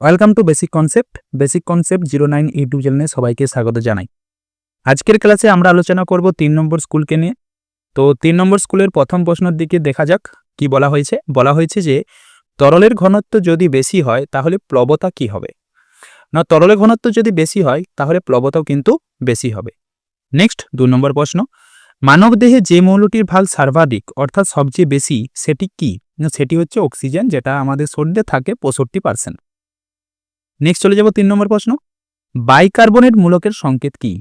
Welcome to basic concept basic concept zero nine YouTube চ্যানেলে সবাইকে স্বাগত জানাই। আজকের ক্লাসে আমরা আলোচনা করব তিন নম্বর স্কুলকে নিয়ে। তো তিন নম্বর স্কুলের প্রথম প্রশ্নের দিকে দেখা যাক কি বলা হয়েছে। বলা হয়েছে যে, তরলের ঘনত্ব যদি বেশি হয়, তাহলে প্লবতা কি হবে? না, তরলের ঘনত্ব যদি বেশি হয়, তাহলে প্লবতাও কিন্তু বেশি হবে। নেক্সট দু নম্বর প্রশ্ন। মানবদেহে যে মৌলটির ভালো সর্বাধিক, অর্থাৎ সবচেয়ে বেশি, সেটি কি? সেটি হচ্ছে অক্সিজেন যেটা আমাদের শরীরে থাকে পঁয়ষট্টি পার্সেন্ট নেক্সট চলে যাব তিন নম্বর প্রশ্ন। বাইকার্বনেট মূলকের সংকেত কি?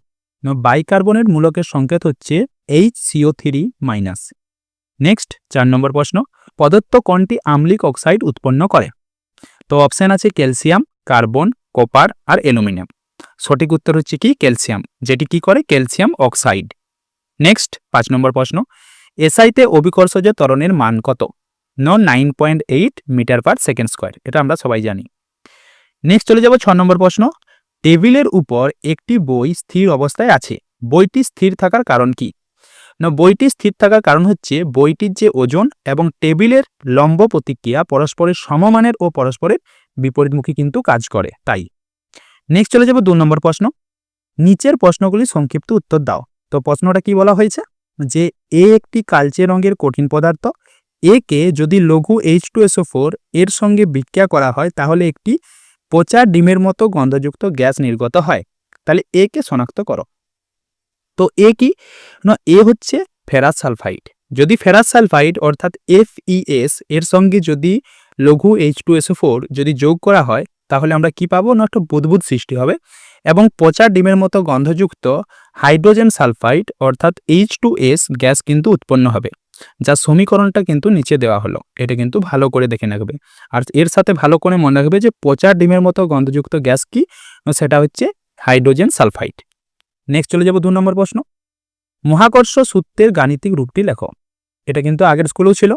বাইকার্বনেট মূলকের সংকেত হচ্ছে H CO three minus next চার নম্বর প্রশ্ন, পদার্থ কোনটি আম্লিক অক্সাইড উৎপন্ন করে? তো অপশন আছে ক্যালসিয়াম, কার্বন কপার আর অ্যালুমিনিয়াম। সঠিক উত্তর হচ্ছে কি? ক্যালসিয়াম, যেটি কি করে? Calcium oxide. নেক্সট পাঁচ নম্বর প্রশ্ন এসআইতে অভিকর্ষজ ত্বরণের মান কত? ন nine point eight metre per second square এটা আমরা সবাই জানি। নেক্সট চলে যাব ছ নম্বর প্রশ্ন। টেবিলের উপর একটি বই স্থির অবস্থায় আছে। বইটি স্থির থাকার কারণ কি? না, বইটি স্থির থাকার কারণ হচ্ছে বইটির যে ওজন এবং টেবিলের লম্ব প্রতিক্রিয়া পরস্পরের সমমানের ও পরস্পরের বিপরীতমুখী কিন্তু কাজ করে, তাই। নেক্সট চলে যাব দু নম্বর প্রশ্ন। নিচের প্রশ্নগুলি সংক্ষিপ্ত উত্তর দাও। তো প্রশ্নটা কি বলা হয়েছে? যে এ একটি কালচে রঙের কঠিন পদার্থ। একে যদি লঘু এইচ টু ফোর এর সঙ্গে বিক্রিয়া করা হয়, তাহলে একটি পচা ডিমের মতো গন্ধযুক্ত গ্যাস নির্গত হয়। তাহলে এ কে শনাক্ত করো? তো এ কি? না, এ হচ্ছে ফেরাস সালফাইড। যদি ফেরাস সালফাইড অর্থাৎ এফ এফইএস এর সঙ্গে যদি লঘু এইচ টু এসও ফোর যদি যোগ করা হয়, তাহলে আমরা কি পাবো? না, একটা বুদবুদ সৃষ্টি হবে। এবং পচা ডিমের মতো গন্ধযুক্ত হাইড্রোজেন সালফাইড অর্থাৎ এইচ টু এস গ্যাস কিন্তু উৎপন্ন হবে। যার সমীকরণটা কিন্তু নিচে দেওয়া হলো। এটা কিন্তু ভালো করে দেখে রাখবে আর এর সাথে ভালো করে মনে রাখবে যে পচা ডিমের মতো গন্ধযুক্ত গ্যাস কি? সেটা হচ্ছে হাইড্রোজেন সালফাইড। নেক্সট চলে যাব দু নম্বর প্রশ্ন। মহাকর্ষ সূত্রের গাণিতিক রূপটি লেখো। এটা কিন্তু আগের স্কুলেও ছিল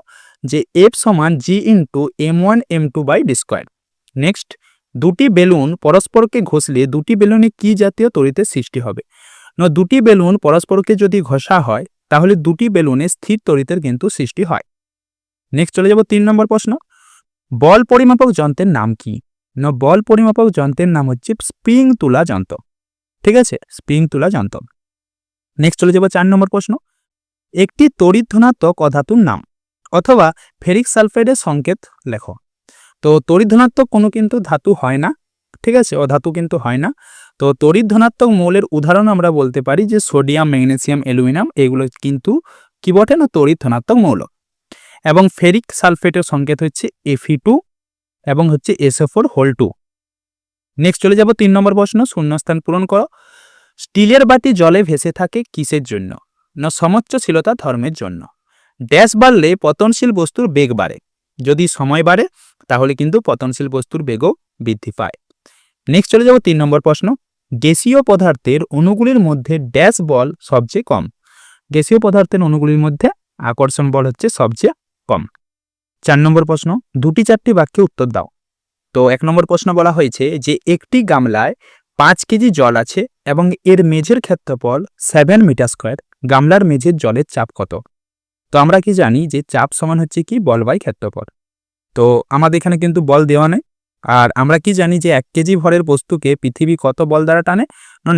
যে এফ সমান G into M one M two by D square next দুটি বেলুন পরস্পরকে ঘষলে দুটি বেলুনে কি জাতীয় তড়িতের সৃষ্টি হবে? না, দুটি বেলুন পরস্পরকে যদি ঘষা হয় তাহলে দুটি বেলুনে স্থির তড়িতের কিন্তু সৃষ্টি হয়। নেক্সট চলে যাব তিন নম্বর প্রশ্ন। বল পরিমাপক যন্ত্রের নাম কি? না বল পরিমাপক যন্ত্রের নাম হচ্ছে স্প্রিং তুলা যন্ত্র। ঠিক আছে? স্প্রিং তুলা যন্ত্র। নেক্সট চলে যাব চার নম্বর প্রশ্ন। একটি তড়িৎ ধনাত্মক অধাতুর নাম, অথবা ফেরিক সালফাইডের সংকেত লেখো। তো তড়িৎ ধনাত্মক কোনো কিন্তু ধাতু হয় না। ঠিক আছে? অধাতু কিন্তু হয় না। তো তড়িৎ ধনাত্মক মৌলের উদাহরণ আমরা বলতে পারি যে সোডিয়াম, ম্যাগনেসিয়াম, অ্যালুমিনিয়াম এগুলো কিন্তু কি বটে না? তড়িৎ ধনাত্মক মৌল। এবং ফেরিক সালফেটের সংকেত হচ্ছে এফি টু এবং হচ্ছে SO four whole two next চলে যাব তিন নম্বর প্রশ্ন, শূন্যস্থান পূরণ করো। স্টিলের বাটি জলে ভেসে থাকে কিসের জন্য? না সমচ্চশীলতা ধর্মের জন্য? ড্যাশ বাড়লে পতনশীল বস্তুর বেগ বাড়ে। যদি সময় বাড়ে, তাহলে কিন্তু পতনশীল বস্তুর বেগও বৃদ্ধি পায়। নেক্সট চলে যাব তিন নম্বর প্রশ্ন গ্যাসীয় পদার্থের অণুগুলির মধ্যে ড্যাশ বল সবচেয়ে কম। গ্যাসীয় পদার্থের অণুগুলির মধ্যে আকর্ষণ বল হচ্ছে সবচেয়ে কম। চার নম্বর প্রশ্ন, দুটি চারটি বাক্যে উত্তর দাও। তো এক নম্বর প্রশ্ন বলা হয়েছে যে একটি গামলায় পাঁচ কেজি জল আছে এবং এর মেঝের ক্ষেত্রফল সেভেন মিটার স্কোয়ার গামলার মেঝের জলের চাপ কত? তো আমরা কি জানি যে চাপ সমান হচ্ছে কি? বল বাই ক্ষেত্রফল। তো আমাদের এখানে কিন্তু বল দেওয়া নেই। আর আমরা কি জানি যে এক কেজি ভরের বস্তুকে পৃথিবী কত বল দ্বারা টানে?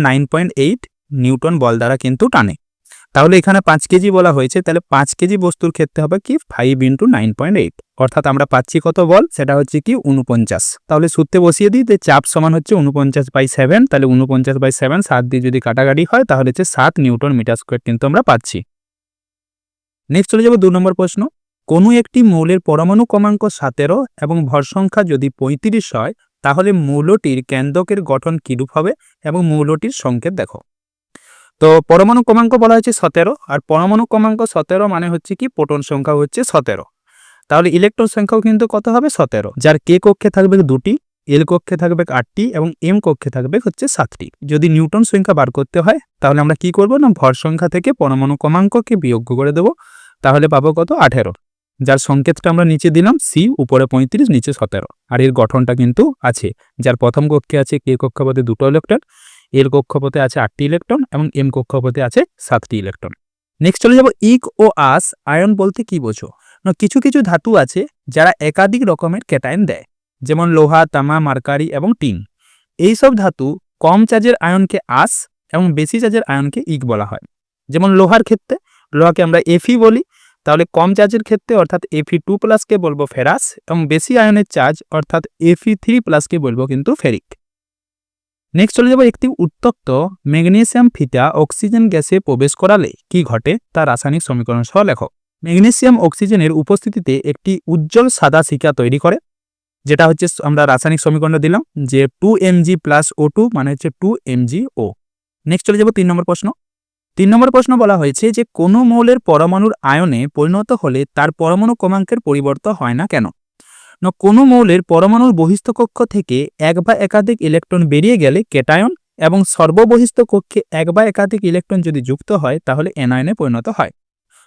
নাইন পয়েন্ট এইট নিউটন বল দ্বারা কিন্তু টানে। তাহলে এখানে পাঁচ কেজি বলা হয়েছে, তাহলে পাঁচ কেজি বস্তুর ক্ষেত্রে হবে কি? Five into nine point eight অর্থাৎ আমরা পাচ্ছি কত বল? সেটা হচ্ছে কি? উনপঞ্চাশ তাহলে সূত্রে বসিয়ে দিই যে চাপ সমান হচ্ছে উনপঞ্চাশ বাই সেভেন তাহলে উনপঞ্চাশ বাই সেভেন সাত দিয়ে যদি কাটাকাটি হয়, তাহলে হচ্ছে সাত নিউটন মিটার স্কোয়ার কিন্তু আমরা পাচ্ছি। নেক্সট চলে যাব দু নম্বর প্রশ্ন। কোনো একটি মৌলের পরমাণু ক্রমাঙ্ক সতেরো এবং ভর সংখ্যা যদি পঁয়ত্রিশ হয়, তাহলে মৌলটির কেন্দ্রকের গঠন কিরূপ হবে এবং মৌলটির সংকেত দেখো। তো পরমাণু ক্রমাঙ্ক বলা হয়েছে সতেরো, আর পরমাণু ক্রমাঙ্ক সতেরো মানে হচ্ছে কি? প্রোটন সংখ্যা হচ্ছে সতেরো। তাহলে ইলেকট্রন সংখ্যাও কিন্তু কত হবে? সতেরো। যার কে কক্ষে থাকবে দুটি, এল কক্ষে থাকবে আটটি এবং এম কক্ষে থাকবে হচ্ছে সাতটি। যদি নিউটন সংখ্যা বার করতে হয়, তাহলে আমরা কি করব না? ভর সংখ্যা থেকে পরমাণু ক্রমাঙ্ককে বিয়োগ করে দেব। তাহলে পাবো কত? আঠেরো। যার সংকেতটা আমরা নিচে দিলাম, সি উপরে পঁয়ত্রিশ, নিচে সতেরো। আর এর গঠনটা কিন্তু আছে। যার প্রথম কক্ষে আছে কে কক্ষপথে দুটো ইলেকট্রন, এর কক্ষপথে আছে আটটি ইলেকট্রন এবং এম কক্ষপথে আছে সাতটি ইলেকট্রন। নেক্সট চলে যাব ইক ও আস আয়ন বলতে কি বোঝো? না, কিছু কিছু ধাতু আছে যারা একাধিক রকমের ক্যাটায়ন দেয়, যেমন লোহা, তামা, মার্কারি এবং টিন। এইসব ধাতু কম চার্জের আয়নকে আস এবং বেশি চার্জের আয়নকে ইক বলা হয়। যেমন লোহার ক্ষেত্রে, লোহাকে আমরা এফি বলি তাহলে কম চার্জের ক্ষেত্রে অর্থাৎ এফি টু প্লাসকে বলব ফেরাস এবং বেশি আয়নের চার্জ অর্থাৎ এফি থ্রি প্লাসকে বলব কিন্তু ফেরিক। নেক্সট চলে যাব একটি উত্তপ্ত ম্যাগনেসিয়াম ফিতা অক্সিজেন গ্যাসে প্রবেশ করালে কি ঘটে তা রাসায়নিক সমীকরণ সহ লেখো। ম্যাগনেসিয়াম অক্সিজেনের উপস্থিতিতে একটি উজ্জ্বল সাদা শিকা তৈরি করে, যেটা হচ্ছে আমরা রাসায়নিক সমীকরণ দিলাম যে two Mg plus O two মানে হচ্ছে টু এমজি ও নেক্সট চলে যাব তিন নম্বর প্রশ্ন। তিন নম্বর প্রশ্ন বলা হয়েছে যে কোনো মৌলের পরমাণুর আয়নে পরিণত হলে তার পরমাণু ক্রমাঙ্কের পরিবর্তন হয় না কেন? না, কোনো মৌলের পরমাণুর বহিস্থ কক্ষ থেকে এক বা একাধিক ইলেকট্রন বেরিয়ে গেলে কেটায়ন এবং সর্ববহিস্থ কক্ষে এক বা একাধিক ইলেকট্রন যদি যুক্ত হয়, তাহলে এনায়নে পরিণত হয়।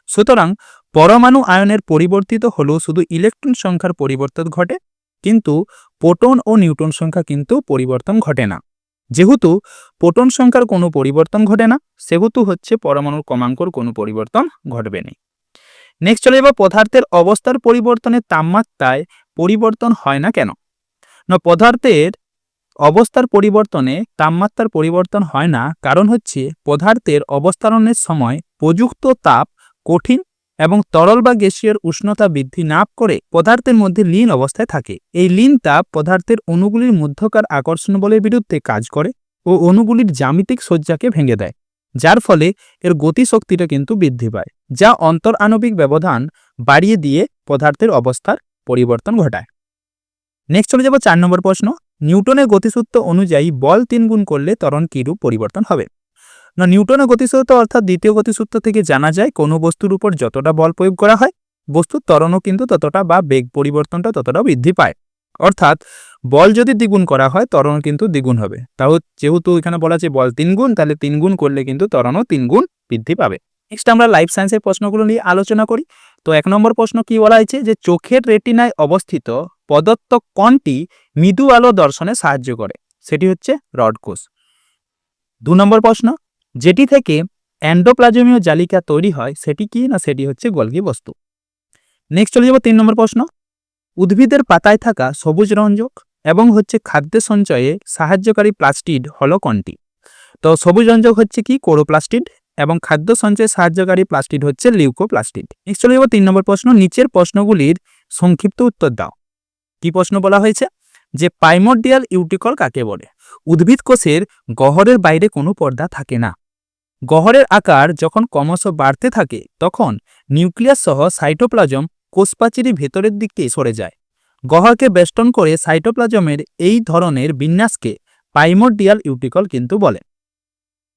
সুতরাং পরমাণু আয়নের পরিবর্তিত হলেও শুধু ইলেকট্রন সংখ্যার পরিবর্তন ঘটে, কিন্তু প্রোটন ও নিউট্রন সংখ্যা কিন্তু পরিবর্তন ঘটে না। যেহেতু পোটন সংখ্যার কোনো পরিবর্তন ঘটে না, সেহেতু হচ্ছে পরমাণুর ক্রমাঙ্কর কোনো পরিবর্তন ঘটবে না। নেক্সট চলে যাব পদার্থের অবস্থার পরিবর্তনের তাপমাত্রায় পরিবর্তন হয় না কেন? না, পদার্থের অবস্থার পরিবর্তনে তাপমাত্রার পরিবর্তন হয় না, কারণ হচ্ছে পদার্থের অবস্থানের সময় প্রযুক্ত তাপ কঠিন এবং তরল বা গ্যাসীয় উষ্ণতা বৃদ্ধি না করে পদার্থের মধ্যে লীন অবস্থায় থাকে। এই লীন তাপ পদার্থের অণুগুলির মধ্যকার আকর্ষণ বলের বিরুদ্ধে কাজ করে ও অণুগুলির জ্যামিতিক সজ্জাকে ভেঙে দেয়, যার ফলে এর গতিশক্তিটা কিন্তু বৃদ্ধি পায়, যা অন্তর আণবিক ব্যবধান বাড়িয়ে দিয়ে পদার্থের অবস্থার পরিবর্তন ঘটায়। নেক্সট চলে যাব চার নম্বর প্রশ্ন। নিউটনের গতিসূত্র অনুযায়ী বল তিন গুণ করলে তরণ কিরূপ পরিবর্তন হবে? না নিউটনের গতিসূত্র অর্থাৎ দ্বিতীয় গতিসূত্র থেকে জানা যায় কোনো বস্তুর উপর যতটা বল প্রয়োগ করা হয়, বস্তুর ত্বরণও কিন্তু ততটা বা বেগ পরিবর্তনটা ততটা বৃদ্ধি পায়। অর্থাৎ বল যদি দ্বিগুণ করা হয় ত্বরণ কিন্তু দ্বিগুণ হবে। তাও যেহেতু এখানে বলা আছে বল তিনগুণ তাহলে তিনগুণ করলে কিন্তু ত্বরণও তিনগুণ বৃদ্ধি পাবে। নেক্সট আমরা লাইফ সায়েন্সের প্রশ্নগুলো নিয়ে আলোচনা করি। তো এক নম্বর প্রশ্ন কি বলা হয়েছে যে চোখের রেটিনায় অবস্থিত প্রদত্ত কণটি মৃদু আলো দর্শনে সাহায্য করে? সেটি হচ্ছে রড কোষ। দু নম্বর প্রশ্ন যেটি থেকে অ্যান্ডোপ্লাজমীয় জালিকা তৈরি হয়, সেটি কি না সেটি হচ্ছে গলগি বস্তু। নেক্সট চলে যাব তিন নম্বর প্রশ্ন। উদ্ভিদের পাতায় থাকা সবুজ রঞ্জক এবং হচ্ছে খাদ্য সঞ্চয়ে সাহায্যকারী প্লাস্টিড হলো কোনটি? তো সবুজ রঞ্জক হচ্ছে কি? কোরোপ্লাস্টিড এবং খাদ্য সঞ্চয়ে সাহায্যকারী প্লাস্টিড হচ্ছে লিউকোপ্লাস্টিড। নেক্সট চলে যাব তিন নম্বর প্রশ্ন। নিচের প্রশ্নগুলির সংক্ষিপ্ত উত্তর দাও। কি প্রশ্ন বলা হয়েছে? যে পাইমোডিয়াল ইউটিকল কাকে বলে? উদ্ভিদ কোষের গহরের বাইরে কোনো পর্দা থাকে না। গহরের আকার যখন ক্রমশ বাড়তে থাকে, তখন নিউক্লিয়াস সহ সাইটোপ্লাজম কোষপ্রাচীরই ভেতরের দিকে সরে যায়। গহরকে বেষ্টন করে সাইটোপ্লাজমের এই ধরনের বিন্যাসকে পাইমোডিয়াল ইউটিকল কিন্তু বলে।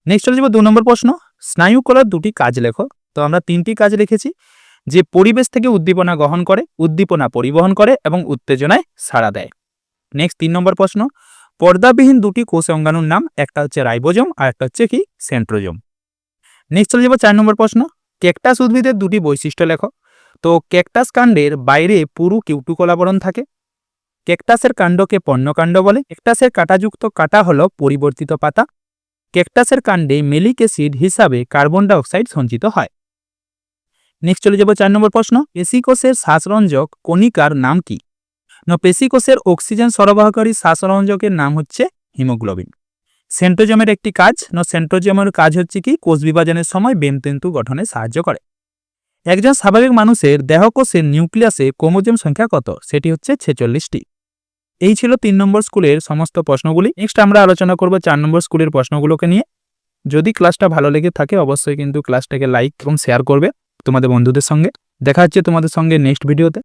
নেক্সট চলে যাব দু নম্বর প্রশ্ন। স্নায়ুকলার দুটি কাজ লেখো। তো আমরা তিনটি কাজ লিখেছি যে পরিবেশ থেকে উদ্দীপনা গ্রহণ করে, উদ্দীপনা পরিবহন করে এবং উত্তেজনায় সাড়া দেয়। নেক্সট তিন নম্বর প্রশ্ন। পর্দাবিহীন দুটি কোষ অঙ্গাণুর নাম, একটা হচ্ছে রাইবোজম আর একটা হচ্ছে কি, সেন্ট্রোজম। নেক্সট চলে যাব চার নম্বর প্রশ্ন। ক্যাকটাস উদ্ভিদের দুটি বৈশিষ্ট্য লেখো। তো ক্যাকটাস কাণ্ডের বাইরে পুরু কিউটুকল আবরণ থাকে। ক্যাকটাসের কাণ্ডকে পর্ণকাণ্ড বলে। ক্যাকটাসের কাঁটাযুক্ত কাটা হলো পরিবর্তিত পাতা। ক্যাকটাসের কাণ্ডে মেলিক অ্যাসিড হিসাবে কার্বন ডাইঅক্সাইড সঞ্চিত হয়। নেক্সট চলে যাব চার নম্বর প্রশ্ন। পেশিকোষের শ্বাসরঞ্জক কণিকার নাম কি? না পেশিকোষের অক্সিজেন সরবরাহকারী শ্বাসরঞ্জকের নাম হচ্ছে হিমোগ্লোবিন। সেন্ট্রোজমের একটি কাজ, না সেন্ট্রোজমের কাজ হচ্ছে কি? কোষ বিভাজনের সময় বেমতেন্তু গঠনে সাহায্য করে। একজন স্বাভাবিক মানুষের দেহকোষের নিউক্লিয়াসে ক্রোমোজোম সংখ্যা কত? সেটি হচ্ছে ছেচল্লিশটি। এই ছিল তিন নম্বর স্কুলের সমস্ত প্রশ্নগুলি। নেক্সট আমরা আলোচনা করব চার নম্বর স্কুলের প্রশ্নগুলোকে নিয়ে। যদি ক্লাসটা ভালো লেগে থাকে, অবশ্যই কিন্তু ক্লাসটাকে লাইক এবং শেয়ার করবে তোমাদের বন্ধুদের সঙ্গে। দেখা হচ্ছে তোমাদের সঙ্গে নেক্সট ভিডিওতে।